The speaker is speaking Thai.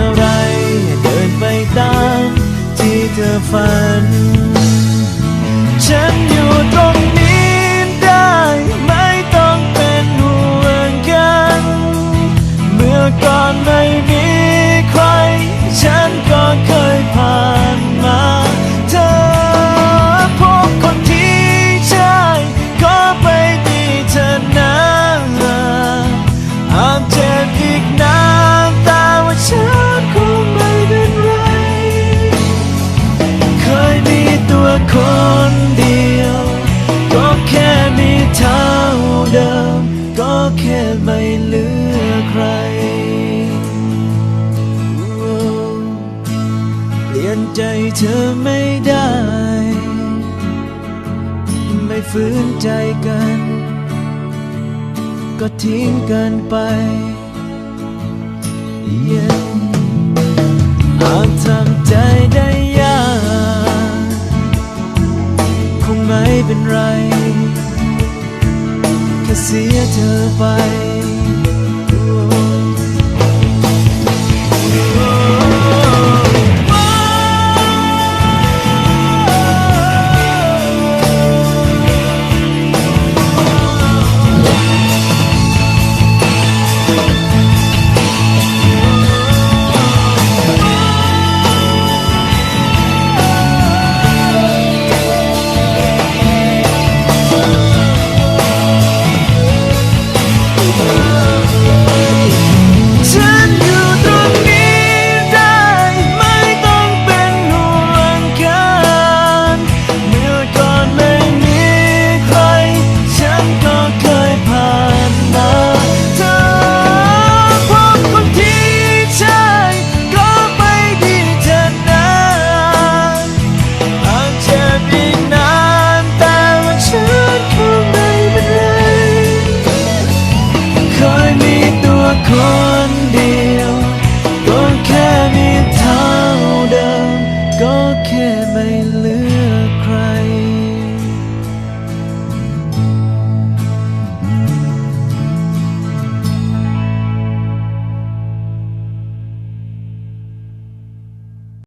อะไร เดินไปตามที่เธอฝัน ฉันอยู่ตรง ปลี่ยนใจเธอไม่ได้ ไม่ฝืนใจกัน ก็ทิ้งกันไป yeah. หากทำใจได้ยากคงไม่เป็นไร แค่เสียเธอไป คนเดียวก็แค่มีเท่าเดิม ก็แค่ไม่ลืม